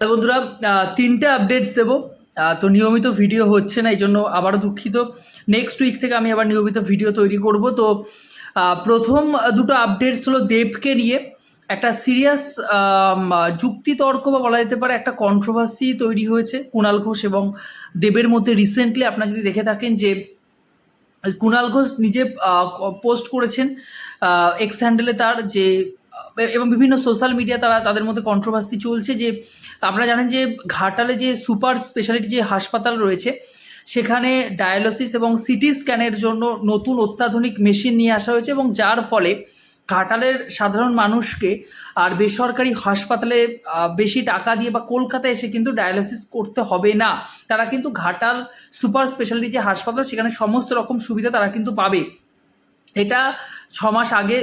তা বন্ধুরা তিনটে আপডেটস দেবো। তো নিয়মিত ভিডিও হচ্ছে না এই জন্য আবারও দুঃখিত। নেক্সট উইক থেকে আমি আবার নিয়মিত ভিডিও তৈরি করব। তো প্রথম দুটো আপডেটস হলো দেবকে নিয়ে। একটা সিরিয়াস যুক্তিতর্ক বা বলা যেতে পারে একটা কন্ট্রোভার্সি তৈরি হয়েছে কুণাল ঘোষ এবং দেবের মধ্যে রিসেন্টলি আপনারা যদি দেখে থাকেন যে কুণাল ঘোষ নিজে পোস্ট করেছেন এক্স হ্যান্ডেলে তার যে এবং বিভিন্ন সোশ্যাল মিডিয়া তারা তাদের মধ্যে কন্ট্রোভার্সি চলছে যে, আপনারা জানেন যে ঘাটালে যে সুপার স্পেশালিটি যে হাসপাতাল রয়েছে, সেখানে ডায়ালিসিস এবং সিটি স্ক্যানের জন্য নতুন অত্যাধুনিক মেশিন নিয়ে আসা হয়েছে এবং যার ফলে ঘাটালের সাধারণ মানুষকে আর বেসরকারি হাসপাতালে বেশি টাকা দিয়ে বা কলকাতায় এসে কিন্তু ডায়ালিসিস করতে হবে না। তারা কিন্তু ঘাটাল সুপার স্পেশালিটি যে হাসপাতাল, সেখানে সমস্ত রকম সুবিধা তারা কিন্তু পাবে। এটা ছ মাস আগে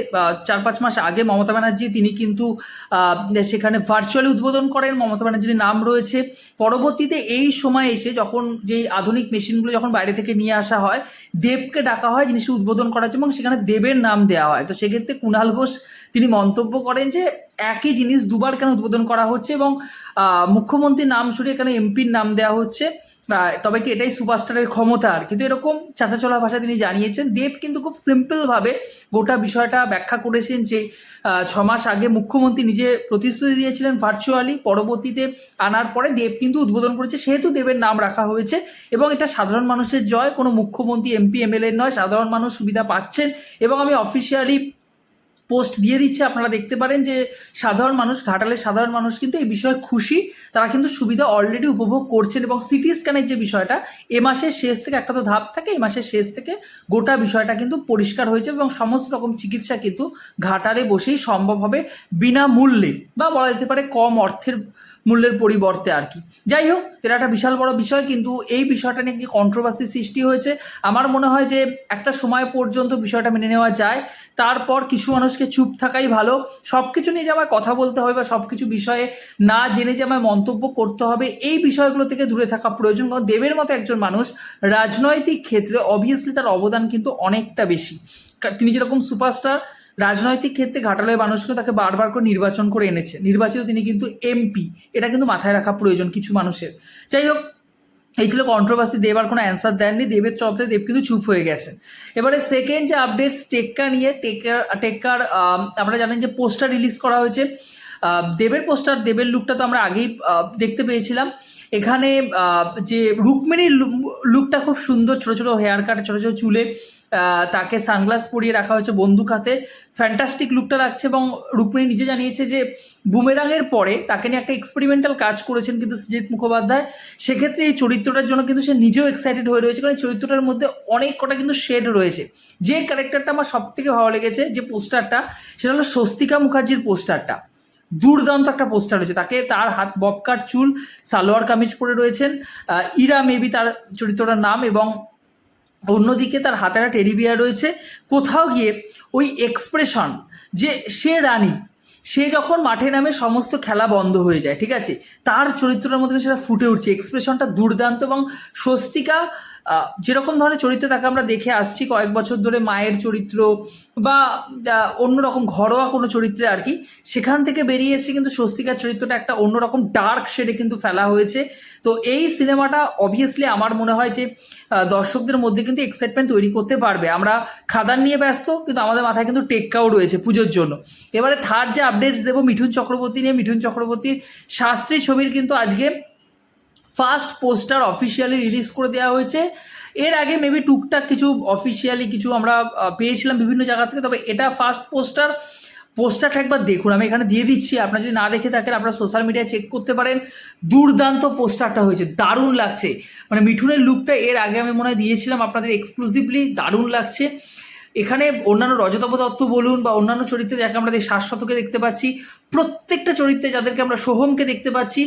চার পাঁচ মাস আগে মমতা ব্যানার্জি, তিনি কিন্তু সেখানে ভার্চুয়ালি উদ্বোধন করেন। মমতা ব্যানার্জির নাম রয়েছে। পরবর্তীতে এই সময় এসে যখন যেই আধুনিক মেশিনগুলো যখন বাইরে থেকে নিয়ে আসা হয়, দেবকে ডাকা হয় জিনিসটি উদ্বোধন করার জন্য, এবং সেখানে দেবের নাম দেওয়া হয়। তো সেক্ষেত্রে কুণাল ঘোষ, তিনি মন্তব্য করেন যে, একই জিনিস দুবার কেন উদ্বোধন করা হচ্ছে, এবং মুখ্যমন্ত্রীর নাম সরিয়ে এখানে এমপির নাম দেওয়া হচ্ছে। তবে কি এটাই সুপারস্টারের ক্ষমতা আর কিন্তু এরকম চাচাচলা ভাষা তিনি জানিয়েছেন। দেব কিন্তু খুব সিম্পলভাবে গোটা বিষয়টা ব্যাখ্যা করেছেন যে ছমাস আগে মুখ্যমন্ত্রী নিজে প্রতিশ্রুতি দিয়েছিলেন ভার্চুয়ালি পরবর্তীতে আনার পরে দেব কিন্তু উদ্বোধন করেছে, সেহেতু দেবের নাম রাখা হয়েছে এবং এটা সাধারণ মানুষের জয়, কোনো মুখ্যমন্ত্রী এমপি এমএলএ নয়, সাধারণ মানুষ সুবিধা পাচ্ছেন এবং আমি অফিসিয়ালি পোস্ট দিয়ে দিচ্ছে, আপনারা দেখতে পারেন যে সাধারণ মানুষ ঘাটালের সাধারণ মানুষ কিন্তু এই বিষয়ে খুশি। তারা কিন্তু সুবিধা অলরেডি উপভোগ করছেন এবং সিটি স্ক্যানের যে বিষয়টা, এ মাসের শেষ থেকে একটা তো ধাপ থাকে, এ মাসের শেষ থেকে গোটা বিষয়টা কিন্তু পরিষ্কার হয়েছে এবং সমস্ত রকম চিকিৎসা কিন্তু ঘাটালে বসেই সম্ভব হবে বিনামূল্যে বা বলা যেতে পারে কম অর্থের মূল্যের পরিবর্তে আর কি। যাই হোক, এটা একটা বিশাল বড় বিষয়, কিন্তু এই বিষয়টা নিয়ে কি কন্ট্রোভার্সি সৃষ্টি হয়েছে? আমার মনে হয় যে একটা সময় পর্যন্ত বিষয়টা মেনে নেওয়া যায়। তারপর কিছু মানুষকে চুপ থাকাই ভালো। সব কিছু নিয়ে যে আমায় কথা বলতে হবে বা সব কিছু বিষয়ে না জেনে যে আমায় মন্তব্য করতে হবে, এই বিষয়গুলো থেকে দূরে থাকা প্রয়োজন। কারণ দেবের মতো একজন মানুষ রাজনৈতিক ক্ষেত্রে অবভিয়াসলি তার অবদান কিন্তু অনেকটা বেশি। তিনি যেরকম সুপারস্টার রাজনৈতিক ক্ষেত্রে ঘাটালের মানুষকে তাকে বারবার করে নির্বাচন করে এনেছে। নির্বাচিত তিনি কিন্তু এমপি এটা কিন্তু মাথায় রাখা প্রয়োজন কিছু মানুষের। যাই হোক, এই ছিল কন্ট্রোভার্সি দেব আর কোনো অ্যান্সার দেননি। দেবের চপতে দেব কিন্তু চুপ হয়ে গেছেন এবারে সেকেন্ড যে আপডেটস টেক্কা নিয়ে টেক্কার টেক্কার আপনারা জানেন যে পোস্টার রিলিজ করা হয়েছে। দেবের পোস্টার দেবের লুকটা তো আমরা আগেই দেখতে পেয়েছিলাম। এখানে যে রুক্মিণীর লুকটা খুব সুন্দর, ছোটো ছোটো হেয়ার কাট ছোট ছোট চুলে তাকে সানগ্লাস পরিয়ে রাখা হয়েছে বন্দুক হাতে। ফ্যান্টাস্টিক লুকটা লাগছে এবং রুক্মিণী নিজে জানিয়েছে যে, বুমেরাঙের পরে তাকে নিয়ে একটা এক্সপেরিমেন্টাল কাজ করেছেন কিন্তু সৃজিত মুখোপাধ্যায়। সেক্ষেত্রে এই চরিত্রটার জন্য কিন্তু সে নিজেও এক্সাইটেড হয়ে রয়েছে কারণ চরিত্রটার মধ্যে অনেক কটা কিন্তু শেড রয়েছে। যে ক্যারেক্টারটা আমার সব থেকে ভালো লেগেছে যে পোস্টারটা সেটা হলো স্বস্তিকা মুখার্জির পোস্টারটা দুর্দান্ত একটা পোস্টার রয়েছে। তাকে তার হাত ববকাট চুল, সালোয়ার কামিজ পরে রয়েছেন। ইরা মেবি তার চরিত্রটার নাম এবং অন্যদিকে তার হাতে একটা টেডি বিয়ার রয়েছে। কোথাও গিয়ে ওই এক্সপ্রেশন যে সে রানী, সে যখন মাঠে নামে সমস্ত খেলা বন্ধ হয়ে যায়, ঠিক আছে? তার চরিত্রের মধ্যে সেটা ফুটে উঠছে। এক্সপ্রেশনটা দুর্দান্ত এবং স্বস্তিকা যেরকম ধরনের চরিত্রে তাকে আমরা দেখে আসছি কয়েক বছর ধরে মায়ের চরিত্র বা অন্যরকম ঘরোয়া কোনো চরিত্রে আর কি, সেখান থেকে বেরিয়ে এসে কিন্তু স্বস্তিকার চরিত্রটা একটা অন্যরকম ডার্ক শেডে কিন্তু ফেলা হয়েছে। তো এই সিনেমাটা অবভিয়াসলি আমার মনে হয় যে দর্শকদের মধ্যে কিন্তু এক্সাইটমেন্ট তৈরি করতে পারবে। আমরা খাদান নিয়ে ব্যস্ত, কিন্তু আমাদের মাথায় কিন্তু টেক্কাও রয়েছে পুজোর জন্য। এবারে থার্ড যে আপডেটস দেবো, মিঠুন চক্রবর্তী নিয়ে, মিঠুন চক্রবর্তীর শাস্ত্রী ছবির কিন্তু আজকে ফার্স্ট পোস্টার অফিসিয়ালি রিলিজ করে দেওয়া হয়েছে। এর আগে মেবি টুকটাক কিছু অফিসিয়ালি কিছু আমরা পেয়েছিলাম বিভিন্ন জায়গা থেকে, তবে এটা ফার্স্ট পোস্টার পোস্টারটা একবার দেখুন, আমি এখানে দিয়ে দিচ্ছি, আপনারা যদি না দেখে থাকেন, আপনারা সোশ্যাল মিডিয়ায় চেক করতে পারেন। দুর্দান্ত পোস্টারটা হয়েছে, দারুণ লাগছে। মানে মিঠুনের লুকটা এর আগে আমি মনে হয় দিয়েছিলাম আপনাদের এক্সক্লুসিভলি দারুণ লাগছে। এখানে অন্যান্য রজতপ দত্ত বলুন বা অন্যান্য চরিত্রে যাকে আমরা শাশ্বতকে দেখতে পাচ্ছি, প্রত্যেকটা চরিত্রে যাদেরকে আমরা সোহমকে দেখতে পাচ্ছি।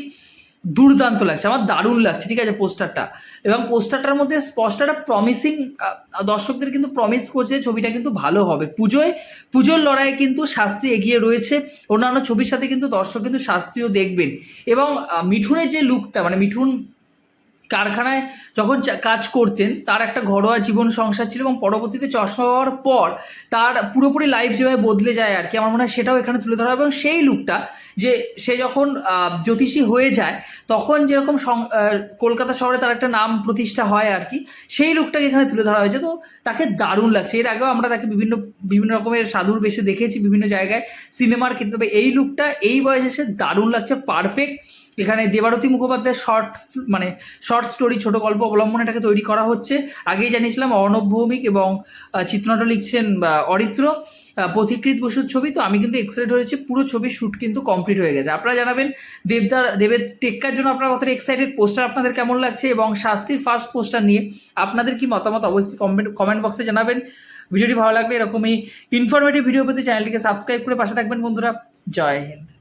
দুর্দান্ত লাগছে, আমার দারুণ লাগছে, ঠিক আছে পোস্টারটা। এবং পোস্টারটার মধ্যে স্পষ্ট একটা প্রমিসিং দর্শকদের কিন্তু প্রমিস করছে ছবিটা কিন্তু ভালো হবে। পুজোয়, পুজোর লড়াইয়ে কিন্তু শাস্ত্রী এগিয়ে রয়েছে, অন্যান্য ছবির সাথে কিন্তু দর্শক কিন্তু শাস্ত্রীও দেখবেন। এবং মিঠুনের যে লুকটা মানে মিঠুন কারখানায় যখন কাজ করতেন, তার একটা ঘরোয়া জীবন সংসার ছিল এবং পরবর্তীতে চশমা পাওয়ার পর তার পুরোপুরি লাইফ যেভাবে বদলে যায় আর কি, আমার মনে হয় সেটাও এখানে তুলে ধরা এবং সেই লুকটা যে সে যখন জ্যোতিষী হয়ে যায়, তখন যেরকম সং- কলকাতা শহরে তার একটা নাম প্রতিষ্ঠা হয় আর কি, সেই লুকটাকে এখানে তুলে ধরা হয়েছে। তো তাকে দারুণ লাগছে। এর আগেও আমরা তাকে বিভিন্ন বিভিন্ন রকমের সাধুর বেশে দেখেছি বিভিন্ন জায়গায় সিনেমার ক্ষেত্রে। এই লুকটা এই বয়সে এসে দারুণ লাগছে পারফেক্ট এখানে দেবারতী মুখোপাধ্যায়ের শর্ট মানে শর্ট স্টোরি ছোট গল্প অবলম্বনে এটাকে তৈরি করা হচ্ছে। আগেই জানিয়েছিলাম, অর্ণব ভৌমিক এবং চিত্রনাট্য লিখছেন অরিত্র। পথিকৃত বসুর ছবি, তো আমি কিন্তু এক্সাইটেড হয়েছি, পুরো ছবির শ্যুট কিন্তু কমপ্লিট হয়ে গেছে। আপনারা জানাবেন, দেবদার, দেবের টেক্কার জন্য আপনারা কতটা এক্সাইটেড পোস্টার আপনাদের কেমন লাগছে? এবং শাস্তির ফার্স্ট পোস্টার নিয়ে আপনাদের কি মতামত? অবশ্যই কমেন্ট কমেন্ট বক্সে জানাবেন। ভিডিওটি ভালো লাগলে এরকমই ইনফরমেটিভ ভিডিও পেতে চ্যানেলটিকে সাবস্ক্রাইব করে পাশে থাকবেন বন্ধুরা। জয় হিন্দ।